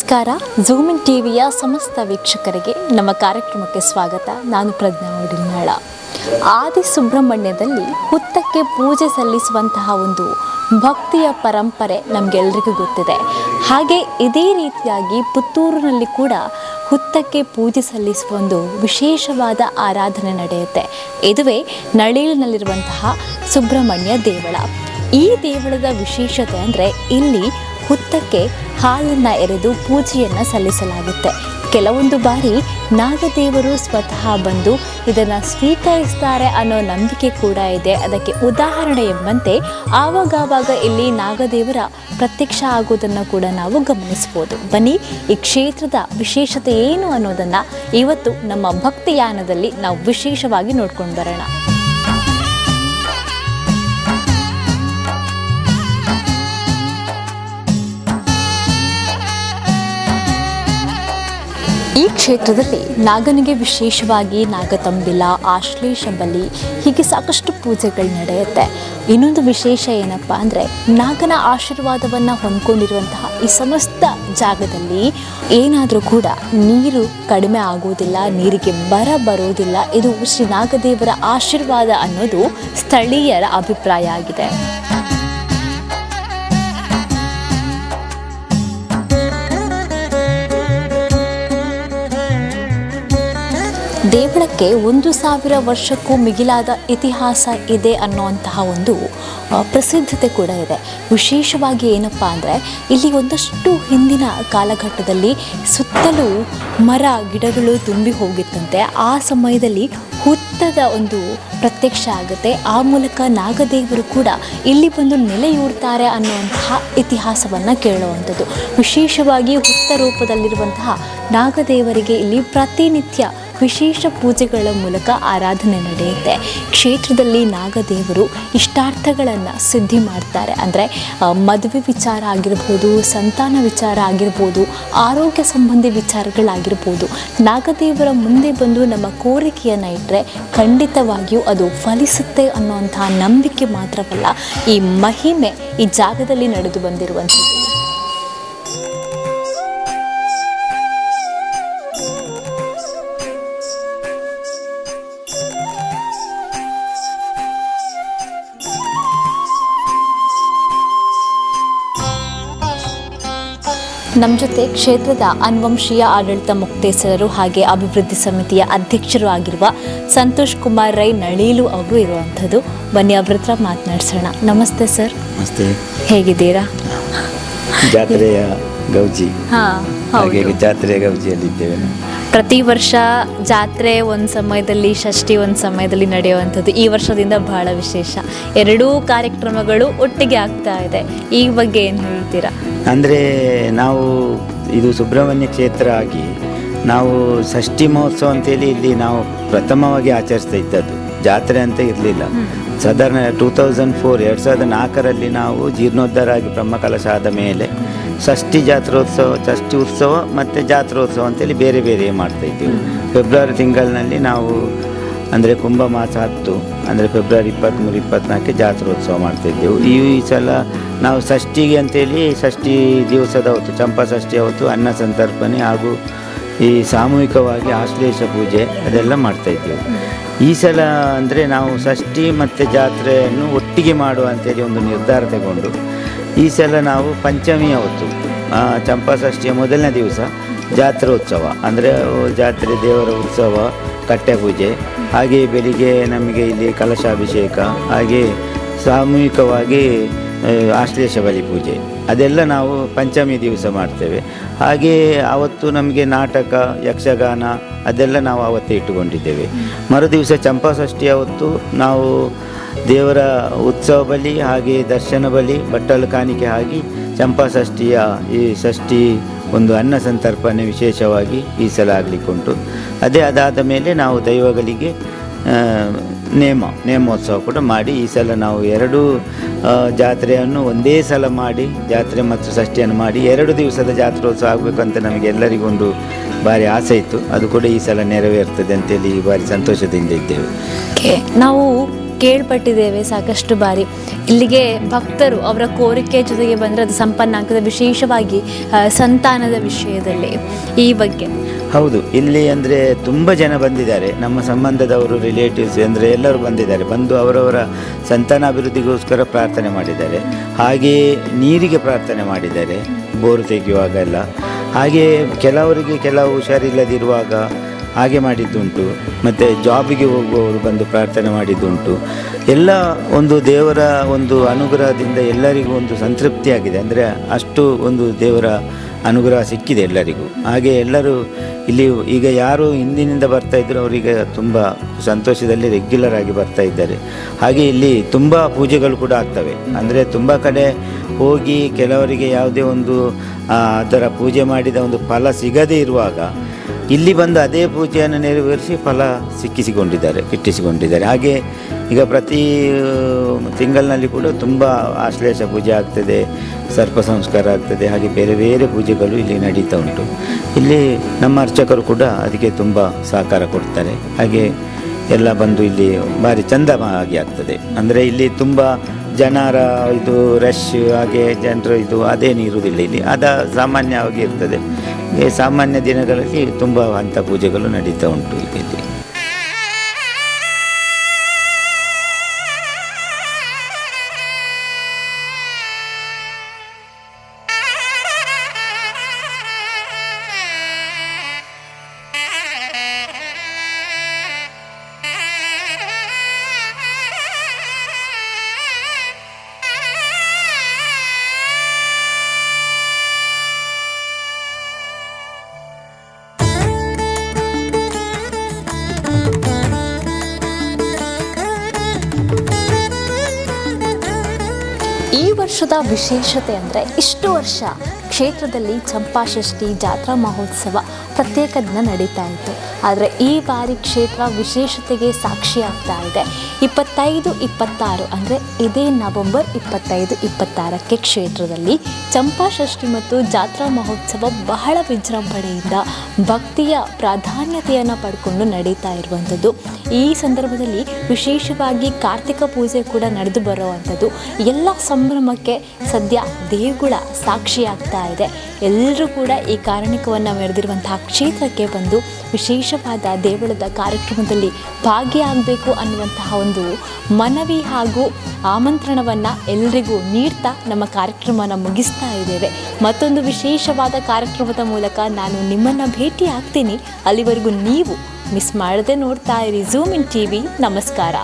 ನಮಸ್ಕಾರ. ಝೂಮಿನ್ ಟಿವಿಯ ಸಮಸ್ತ ವೀಕ್ಷಕರಿಗೆ ನಮ್ಮ ಕಾರ್ಯಕ್ರಮಕ್ಕೆ ಸ್ವಾಗತ. ನಾನು ಪ್ರಜ್ಞಾ ಉಡಿನಾಳ ಆದಿ ಸುಬ್ರಹ್ಮಣ್ಯದಲ್ಲಿ ಹುತ್ತಕ್ಕೆ ಪೂಜೆ ಸಲ್ಲಿಸುವಂತಹ ಒಂದು ಭಕ್ತಿಯ ಪರಂಪರೆ ನಮಗೆಲ್ಲರಿಗೂ ಗೊತ್ತಿದೆ. ಹಾಗೆ ಇದೇ ರೀತಿಯಾಗಿ ಪುತ್ತೂರಿನಲ್ಲಿ ಕೂಡ ಹುತ್ತಕ್ಕೆ ಪೂಜೆ ಸಲ್ಲಿಸುವ ಒಂದು ವಿಶೇಷವಾದ ಆರಾಧನೆ ನಡೆಯುತ್ತೆ. ಇದುವೇ ನಳೀಲಿನಲ್ಲಿರುವಂತಹ ಸುಬ್ರಹ್ಮಣ್ಯ ದೇವಳ. ಈ ದೇವಳದ ವಿಶೇಷತೆ ಅಂದರೆ ಇಲ್ಲಿ ಹುತ್ತಕ್ಕೆ ಹಾಲನ್ನು ಎರೆದು ಪೂಜೆಯನ್ನು ಸಲ್ಲಿಸಲಾಗುತ್ತೆ. ಕೆಲವೊಂದು ಬಾರಿ ನಾಗದೇವರು ಸ್ವತಃ ಬಂದು ಇದನ್ನು ಸ್ವೀಕರಿಸ್ತಾರೆ ಅನ್ನೋ ನಂಬಿಕೆ ಕೂಡ ಇದೆ. ಅದಕ್ಕೆ ಉದಾಹರಣೆ ಎಂಬಂತೆ ಆವಾಗವಾಗ ಇಲ್ಲಿ ನಾಗದೇವರ ಪ್ರತ್ಯಕ್ಷ ಆಗೋದನ್ನು ಕೂಡ ನಾವು ಗಮನಿಸ್ಬೋದು. ಬನ್ನಿ, ಈ ಕ್ಷೇತ್ರದ ವಿಶೇಷತೆ ಏನು ಅನ್ನೋದನ್ನು ಇವತ್ತು ನಮ್ಮ ಭಕ್ತಿಯಾನದಲ್ಲಿ ನಾವು ವಿಶೇಷವಾಗಿ ನೋಡ್ಕೊಂಡು ಬರೋಣ. ಈ ಕ್ಷೇತ್ರದಲ್ಲಿ ನಾಗನಿಗೆ ವಿಶೇಷವಾಗಿ ನಾಗತಂಬಿಲ ಆಶ್ಲೇಷ ಬಲಿ, ಹೀಗೆ ಸಾಕಷ್ಟು ಪೂಜೆಗಳು ನಡೆಯುತ್ತೆ. ಇನ್ನೊಂದು ವಿಶೇಷ ಏನಪ್ಪ ಅಂದರೆ, ನಾಗನ ಆಶೀರ್ವಾದವನ್ನು ಹೊಂದ್ಕೊಂಡಿರುವಂತಹ ಈ ಸಮಸ್ತ ಜಾಗದಲ್ಲಿ ಏನಾದರೂ ಕೂಡ ನೀರು ಕಡಿಮೆ ಆಗೋದಿಲ್ಲ ನೀರಿಗೆ ಬರ ಬರೋದಿಲ್ಲ ಇದು ಶ್ರೀ ನಾಗದೇವರ ಆಶೀರ್ವಾದ ಅನ್ನೋದು ಸ್ಥಳೀಯರ ಅಭಿಪ್ರಾಯ ಆಗಿದೆ. ದೇವಳಕ್ಕೆ ಒಂದು ಸಾವಿರ ವರ್ಷಕ್ಕೂ ಮಿಗಿಲಾದ ಇತಿಹಾಸ ಇದೆ ಅನ್ನುವಂತಹ ಒಂದು ಪ್ರಸಿದ್ಧತೆ ಕೂಡ ಇದೆ. ವಿಶೇಷವಾಗಿ ಏನಪ್ಪ ಅಂದರೆ, ಇಲ್ಲಿ ಒಂದಷ್ಟು ಹಿಂದಿನ ಕಾಲಘಟ್ಟದಲ್ಲಿ ಸುತ್ತಲೂ ಮರ, ಗಿಡಗಳು ತುಂಬಿ ಹೋಗಿತ್ತಂತೆ. ಆ ಸಮಯದಲ್ಲಿ ಹುತ್ತದ ಒಂದು ಪ್ರತ್ಯಕ್ಷ ಆಗುತ್ತೆ. ಆ ಮೂಲಕ ನಾಗದೇವರು ಕೂಡ ಇಲ್ಲಿ ಬಂದು ನೆಲೆಯೂರ್ತಾರೆ ಅನ್ನುವಂತಹ ಇತಿಹಾಸವನ್ನು ಕೇಳುವಂಥದ್ದು. ವಿಶೇಷವಾಗಿ ಹುತ್ತ ರೂಪದಲ್ಲಿರುವಂತಹ ನಾಗದೇವರಿಗೆ ಇಲ್ಲಿ ಪ್ರತಿನಿತ್ಯ ವಿಶೇಷ ಪೂಜೆಗಳ ಮೂಲಕ ಆರಾಧನೆ ನಡೆಯುತ್ತೆ. ಕ್ಷೇತ್ರದಲ್ಲಿ ನಾಗದೇವರು ಇಷ್ಟಾರ್ಥಗಳನ್ನು ಸಿದ್ಧಿ ಮಾಡ್ತಾರೆ. ಅಂದರೆ ಮದುವೆ ವಿಚಾರ ಆಗಿರ್ಬೋದು, ಸಂತಾನ ವಿಚಾರ ಆಗಿರ್ಬೋದು, ಆರೋಗ್ಯ ಸಂಬಂಧಿ ವಿಚಾರಗಳಾಗಿರ್ಬೋದು, ನಾಗದೇವರ ಮುಂದೆ ಬಂದು ನಮ್ಮ ಕೋರಿಕೆಯನ್ನು ಇಟ್ಟರೆ ಖಂಡಿತವಾಗಿಯೂ ಅದು ಫಲಿಸುತ್ತೆ ಅನ್ನುವಂತಹ ನಂಬಿಕೆ ಮಾತ್ರವಲ್ಲ, ಈ ಮಹಿಮೆ ಈ ಜಾಗದಲ್ಲಿ ನಡೆದು ಬಂದಿರುವಂಥದ್ದು. ನಮ್ಮ ಜೊತೆ ಕ್ಷೇತ್ರದ ಅನ್ವಂಶೀಯ ಆಡಳಿತ ಮುಕ್ತೇಸರರು ಹಾಗೆ ಅಭಿವೃದ್ಧಿ ಸಮಿತಿಯ ಅಧ್ಯಕ್ಷರು ಆಗಿರುವ ಸಂತೋಷ್ ಕುಮಾರ್ ರೈ ನಳೀಲು ಅವರು ಇರುವಂಥದ್ದು. ಬನ್ನಿ ಅವ್ರ ಹತ್ರ ಮಾತನಾಡ್ಸೋಣ. ನಮಸ್ತೆ ಸರ್. ನಮಸ್ತೆ. ಹೇಗಿದ್ದೀರಾ? ಜಾತ್ರೆಯ ಗೌಜಿ. ಹಾಂ ಹಾಗೆ ಜಾತ್ರೆಯ ಗೌಜಿಯಲ್ಲಿದ್ದೇವೆ ಪ್ರತಿ ವರ್ಷ ಜಾತ್ರೆ ಒಂದು ಸಮಯದಲ್ಲಿ ಷಷ್ಠಿ ಒಂದು ಸಮಯದಲ್ಲಿ ನಡೆಯುವಂಥದ್ದು. ಈ ವರ್ಷದಿಂದ ಬಹಳ ವಿಶೇಷ. ಎರಡೂ ಕಾರ್ಯಕ್ರಮಗಳು ಒಟ್ಟಿಗೆ ಆಗ್ತಾ ಇದೆ. ಈ ಬಗ್ಗೆ ಏನು ಹೇಳ್ತೀರಾ? ಅಂದರೆ ನಾವು ಇದು ಸುಬ್ರಹ್ಮಣ್ಯ ಕ್ಷೇತ್ರ ಆಗಿ ನಾವು ಷಷ್ಠಿ ಮಹೋತ್ಸವ ಅಂತೇಳಿ ಇಲ್ಲಿ ನಾವು ಪ್ರಥಮವಾಗಿ ಆಚರಿಸ್ತಾ ಇದ್ದದ್ದು. ಜಾತ್ರೆ ಅಂತ ಇರಲಿಲ್ಲ. ಸಾಧಾರಣ ಟೂ ತೌಸಂಡ್ ಫೋರ್ ಎರಡು ಸಾವಿರದ ನಾಲ್ಕರಲ್ಲಿ ನಾವು ಜೀರ್ಣೋದ್ಧಾರ ಆಗಿ ಬ್ರಹ್ಮಕಲಶ ಆದ ಮೇಲೆ ಷಷ್ಠಿ ಜಾತ್ರೋತ್ಸವ, ಷಷ್ಠಿ ಉತ್ಸವ ಮತ್ತು ಜಾತ್ರೋತ್ಸವ ಅಂತೇಳಿ ಬೇರೆ ಬೇರೆ ಮಾಡ್ತಾ ಇದ್ದೀವಿ. ಫೆಬ್ರವರಿ ತಿಂಗಳಿನಲ್ಲಿ ನಾವು ಅಂದರೆ ಕುಂಭ ಮಾಸ ಹತ್ತು, ಅಂದರೆ ಫೆಬ್ರವರಿ ಇಪ್ಪತ್ತ್ಮೂರು ಇಪ್ಪತ್ತ್ನಾಲ್ಕು ಜಾತ್ರೋತ್ಸವ ಮಾಡ್ತಾಯಿದ್ದೆವು ಈ ಸಲ ನಾವು ಷಷ್ಠಿಗೆ ಅಂತೇಳಿ ಷಷ್ಠಿ ದಿವಸದ ಹೊತ್ತು, ಚಂಪಾ ಷಷ್ಠಿ ಹೊತ್ತು, ಅನ್ನ ಸಂತರ್ಪಣೆ ಹಾಗೂ ಈ ಸಾಮೂಹಿಕವಾಗಿ ಆಶ್ಲೇಷ ಪೂಜೆ ಅದೆಲ್ಲ ಮಾಡ್ತಾಯಿದ್ದೆವು ಈ ಸಲ ಅಂದರೆ ನಾವು ಷಷ್ಠಿ ಮತ್ತು ಜಾತ್ರೆಯನ್ನು ಒಟ್ಟಿಗೆ ಮಾಡುವ ಅಂತೇಳಿ ಒಂದು ನಿರ್ಧಾರ ತಗೊಂಡು ಈ ಸಲ ನಾವು ಪಂಚಮಿಯ ಹೊತ್ತು ಆ, ಚಂಪಾ ಮೊದಲನೇ ದಿವಸ ಜಾತ್ರೆ ಉತ್ಸವ. ಅಂದರೆ ಜಾತ್ರೆ ದೇವರ ಉತ್ಸವ ಕಟ್ಟೆ ಪೂಜೆ. ಹಾಗೆ ಬೆಳಿಗ್ಗೆ ನಮಗೆ ಇಲ್ಲಿ ಕಲಶಾಭಿಷೇಕ ಹಾಗೆ ಸಾಮೂಹಿಕವಾಗಿ ಆಶ್ಲೇಷ ಬಲಿ ಪೂಜೆ. ಅದೆಲ್ಲ ನಾವು ಪಂಚಮಿ ದಿವಸ ಮಾಡ್ತೇವೆ. ಹಾಗೆ ಆವತ್ತು ನಮಗೆ ನಾಟಕ ಯಕ್ಷಗಾನ ಅದೆಲ್ಲ ನಾವು ಆವತ್ತೇ ಇಟ್ಟುಕೊಂಡಿದ್ದೇವೆ. ಮರುದಿವಸ ದಿವಸ ಷಷ್ಠಿಯ ಹೊತ್ತು ನಾವು ದೇವರ ಉತ್ಸವ ಬಲಿ ಹಾಗೆ ದರ್ಶನ ಬಲಿ, ಬಟ್ಟಲು ಕಾಣಿಕೆ ಹಾಗೆ ಚಂಪಾ ಷಷ್ಠಿಯ ಈ ಷಷ್ಠಿ ಒಂದು ಅನ್ನ ಸಂತರ್ಪಣೆ ವಿಶೇಷವಾಗಿ ಈ ಸಲ ಆಗಲಿಕ್ಕುಂಟು ಅದೇ ಅದಾದ ಮೇಲೆ ನಾವು ದೈವಗಳಿಗೆ ನೇಮ, ನೇಮೋತ್ಸವ ಕೂಡ ಮಾಡಿ ಈ ಸಲ ನಾವು ಎರಡು ಜಾತ್ರೆಯನ್ನು ಒಂದೇ ಸಲ ಮಾಡಿ, ಜಾತ್ರೆ ಮತ್ತು ಷಷ್ಠಿಯನ್ನು ಮಾಡಿ ಎರಡು ದಿವಸದ ಜಾತ್ರೋತ್ಸವ ಆಗಬೇಕಂತ ನಮಗೆ ಎಲ್ಲರಿಗೊಂದು ಭಾರಿ ಆಸೆ ಇತ್ತು. ಅದು ಕೂಡ ಈ ಸಲ ನೆರವೇರ್ತದೆ ಅಂತೇಳಿ ಭಾರಿ ಸಂತೋಷದಿಂದ ಇದ್ದೇವೆ. ನಾವು ಕೇಳ್ಪಟ್ಟಿದ್ದೇವೆ ಸಾಕಷ್ಟು ಬಾರಿ. ಇಲ್ಲಿಗೆ ಭಕ್ತರು ಅವರ ಕೋರಿಕೆ ಜೊತೆಗೆ ಬಂದರೆ ಅದು ಸಂಪನ್ನ ಆಗ್ತದೆ. ವಿಶೇಷವಾಗಿ ಸಂತಾನದ ವಿಷಯದಲ್ಲಿ ಈ ಬಗ್ಗೆ. ಹೌದು, ಇಲ್ಲಿ ಅಂದರೆ ತುಂಬ ಜನ ಬಂದಿದ್ದಾರೆ. ನಮ್ಮ ಸಂಬಂಧದವರು ರಿಲೇಟಿವ್ಸ್ ಅಂದರೆ ಎಲ್ಲರೂ ಬಂದಿದ್ದಾರೆ. ಬಂದು ಅವರವರ ಸಂತಾನ ಅಭಿವೃದ್ಧಿಗೋಸ್ಕರ ಪ್ರಾರ್ಥನೆ ಮಾಡಿದ್ದಾರೆ. ಹಾಗೆಯೇ ನೀರಿಗೆ ಪ್ರಾರ್ಥನೆ ಮಾಡಿದ್ದಾರೆ. ಬೋರು ತೆಗೆಯುವಾಗ ಹಾಗೆಯೇ ಹಾಗೆ ಕೆಲವರಿಗೆ ಕೆಲವು ಹುಷಾರಿಲ್ಲದಿರುವಾಗ ಹಾಗೆ ಮಾಡಿದ್ದುಂಟು. ಮತ್ತು ಜಾಬಿಗೆ ಹೋಗುವವರು ಬಂದು ಪ್ರಾರ್ಥನೆ ಮಾಡಿದ್ದುಂಟು. ಎಲ್ಲ ಒಂದು ದೇವರ ಒಂದು ಅನುಗ್ರಹದಿಂದ ಎಲ್ಲರಿಗೂ ಒಂದು ಸಂತೃಪ್ತಿಯಾಗಿದೆ. ಅಂದರೆ ಅಷ್ಟು ಒಂದು ದೇವರ ಅನುಗ್ರಹ ಸಿಕ್ಕಿದೆ ಎಲ್ಲರಿಗೂ. ಹಾಗೆ ಎಲ್ಲರೂ ಇಲ್ಲಿ ಈಗ ಯಾರು ಹಿಂದಿನಿಂದ ಬರ್ತಾ ಇದ್ರು ಅವರೀಗ ತುಂಬ ಸಂತೋಷದಲ್ಲಿ ರೆಗ್ಯುಲರ್ ಆಗಿ ಬರ್ತಾ ಇದ್ದಾರೆ. ಹಾಗೆ ಇಲ್ಲಿ ತುಂಬ ಪೂಜೆಗಳು ಕೂಡ ಆಗ್ತವೆ. ಅಂದರೆ ತುಂಬ ಕಡೆ ಹೋಗಿ ಕೆಲವರಿಗೆ ಯಾವುದೇ ಒಂದು ಅದರ ಪೂಜೆ ಮಾಡಿದ ಒಂದು ಫಲ ಸಿಗದೇ ಇರುವಾಗ ಇಲ್ಲಿ ಬಂದು ಅದೇ ಪೂಜೆಯನ್ನು ನೆರವೇರಿಸಿ ಫಲ ಸಿಕ್ಕಿಸಿಕೊಂಡಿದ್ದಾರೆ ಗಿಟ್ಟಿಸಿಕೊಂಡಿದ್ದಾರೆ ಹಾಗೆ ಈಗ ಪ್ರತಿ ತಿಂಗಳಿನಲ್ಲಿ ಕೂಡ ತುಂಬ ಆಶ್ಲೇಷ ಪೂಜೆ ಆಗ್ತದೆ, ಸರ್ಪ ಸಂಸ್ಕಾರ ಆಗ್ತದೆ, ಹಾಗೆ ಬೇರೆ ಬೇರೆ ಪೂಜೆಗಳು ಇಲ್ಲಿ ನಡೀತಾ ಉಂಟು. ಇಲ್ಲಿ ನಮ್ಮ ಅರ್ಚಕರು ಕೂಡ ಅದಕ್ಕೆ ತುಂಬ ಸಹಕಾರ ಕೊಡ್ತಾರೆ. ಹಾಗೆ ಎಲ್ಲ ಬಂದು ಇಲ್ಲಿ ಭಾರಿ ಚಂದ ಆಗಿ ಆಗ್ತದೆ. ಅಂದರೆ ಇಲ್ಲಿ ತುಂಬ ಜನರ ಇದು ರಶ್ ಹಾಗೆ ಜನರು ಇದು ಅದೇನು ಇರುವುದಿಲ್ಲ ಇಲ್ಲಿ ಅದ ಸಾಮಾನ್ಯವಾಗಿ ಇರ್ತದೆ. ಸಾಮಾನ್ಯ ದಿನಗಳಲ್ಲಿ ತುಂಬ ಅಂಥ ಪೂಜೆಗಳು ನಡೀತಾ ಉಂಟು ಇಲ್ಲಿ. ವರ್ಷದ ವಿಶೇಷತೆ ಅಂದರೆ ಇಷ್ಟು ವರ್ಷ. ಕ್ಷೇತ್ರದಲ್ಲಿ ಚಂಪಾಷಷ್ಠಿ ಜಾತ್ರಾ ಮಹೋತ್ಸವ ಪ್ರತ್ಯೇಕ ದಿನ ನಡೀತಾ ಇತ್ತು. ಆದರೆ ಈ ಬಾರಿ ಕ್ಷೇತ್ರ ವಿಶೇಷತೆಗೆ ಸಾಕ್ಷಿಯಾಗ್ತಾ ಇದೆ. ಇಪ್ಪತ್ತೈದು, ಇಪ್ಪತ್ತಾರು ಅಂದರೆ ಇದೇ ನವೆಂಬರ್ ಇಪ್ಪತ್ತೈದು, ಇಪ್ಪತ್ತಾರಕ್ಕೆ ಕ್ಷೇತ್ರದಲ್ಲಿ ಚಂಪಾಷಷ್ಠಿ ಮತ್ತು ಜಾತ್ರಾ ಮಹೋತ್ಸವ ಬಹಳ ವಿಜೃಂಭಣೆಯಿಂದ ಭಕ್ತಿಯ ಪ್ರಾಧಾನ್ಯತೆಯನ್ನು ಪಡ್ಕೊಂಡು ನಡೀತಾ ಇರುವಂಥದ್ದು. ಈ ಸಂದರ್ಭದಲ್ಲಿ ವಿಶೇಷವಾಗಿ ಕಾರ್ತಿಕ ಪೂಜೆ ಕೂಡ ನಡೆದು ಬರುವಂಥದ್ದು. ಎಲ್ಲ ಸಂಭ್ರಮಕ್ಕೆ ಸದ್ಯ ದೇಗುಲ ಸಾಕ್ಷಿಯಾಗ್ತಾ ಇದೆ. ಎಲ್ಲರೂ ಕೂಡ ಈ ಕಾರಣಿಕವನ್ನು ಮೆರೆದಿರುವಂತಹ ಕ್ಷೇತ್ರಕ್ಕೆ ಬಂದು ವಿಶೇಷವಾದ ದೇವಳದ ಕಾರ್ಯಕ್ರಮದಲ್ಲಿ ಭಾಗಿಯಾಗಬೇಕು ಅನ್ನುವಂತಹ ಒಂದು ಮನವಿ ಹಾಗೂ ಆಮಂತ್ರಣವನ್ನು ಎಲ್ಲರಿಗೂ ನೀಡ್ತಾ ನಮ್ಮ ಕಾರ್ಯಕ್ರಮನ ಮುಗಿಸ್ತಾ ಇದ್ದೇವೆ. ಮತ್ತೊಂದು ವಿಶೇಷವಾದ ಕಾರ್ಯಕ್ರಮದ ಮೂಲಕ ನಾನು ನಿಮ್ಮನ್ನು ಭೇಟಿ ಆಗ್ತೀನಿ. ಅಲ್ಲಿವರೆಗೂ ನೀವು ಮಿಸ್ ಮಾಡದೆ ನೋಡ್ತಾ ಇರಿ. ಝೂಮ್ ಇನ್ ಟಿ ವಿ ನಮಸ್ಕಾರ.